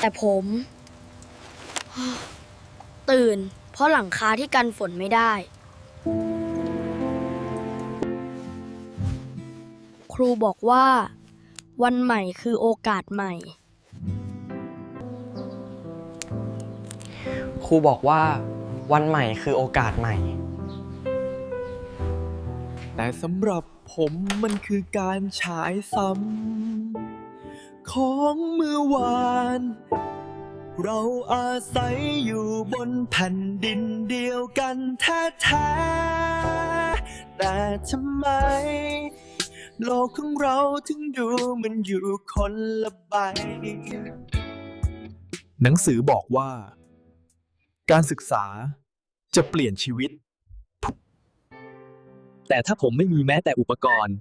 แต่ผม ตื่น เพราะหลังคาที่กันฝนไม่ได้ ครูบอกว่า วันใหม่คือโอกาสใหม่ ครูบอกว่าวันใหม่คือโอกาสใหม่ แต่สำหรับผมมันคือการฉายซ้ำของเมื่อวาน เราอาศัยอยู่บนแผ่นดินเดียวกันแท้ๆแต่ทำไม โลกของเราถึงดูมันอยู่คนละใบ หนังสือบอกว่า การศึกษาจะเปลี่ยนชีวิต แต่ถ้าผมไม่มีแม้แต่อุปกรณ์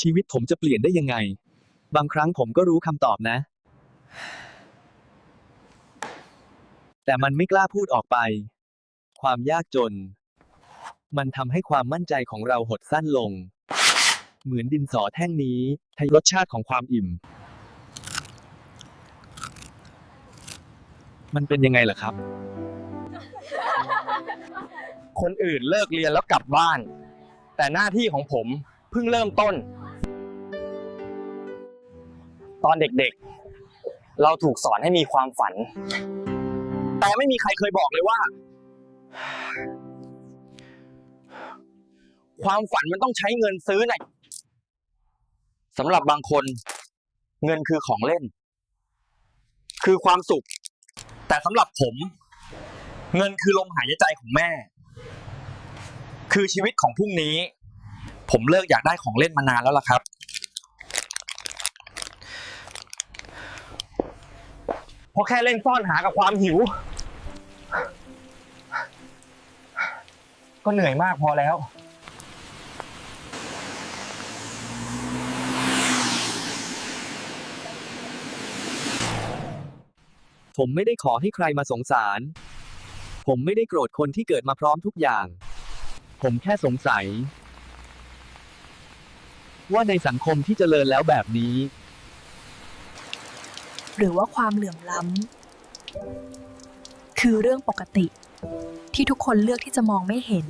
ชีวิตผมจะเปลี่ยนได้ยังไง บางครั้งผมก็รู้คำตอบนะ แต่มันไม่กล้าพูดออกไป ความยากจน มันทำให้ความมั่นใจของเราหดสั้นลง เหมือนดินสอแท่งนี้ให้รสชาติของความอิ่ม มันเป็นยังไงล่ะครับ คนอื่นเลิกเรียนแล้วกลับบ้าน แต่หน้าที่ของผมเพิ่งเริ่มต้น ตอนเด็กๆ เราถูกสอนให้มีความฝัน แต่ไม่มีใครเคยบอกเลยว่า ความฝันมันต้องใช้เงินซื้อน่ะสำหรับบางคน เงินคือของเล่น คือความสุข แต่สำหรับผม เงินคือลมหายใจของแม่ คือชีวิตของพรุ่งนี้ ผมเลิกอยากได้ของเล่นมานานแล้วล่ะครับ เพราะแค่เล่นซ่อนหากับความหิว ก็เหนื่อยมากพอแล้ว ผมไม่ได้ขอให้ใครมาสงสาร ผมไม่ได้โกรธคนที่เกิดมาพร้อมทุกอย่าง ผมแค่สงสัย ว่าในสังคมที่เจริญแล้วแบบนี้ หรือว่าความเหลื่อมล้ำ คือเรื่องปกติ ที่ทุกคนเลือกที่จะมองไม่เห็น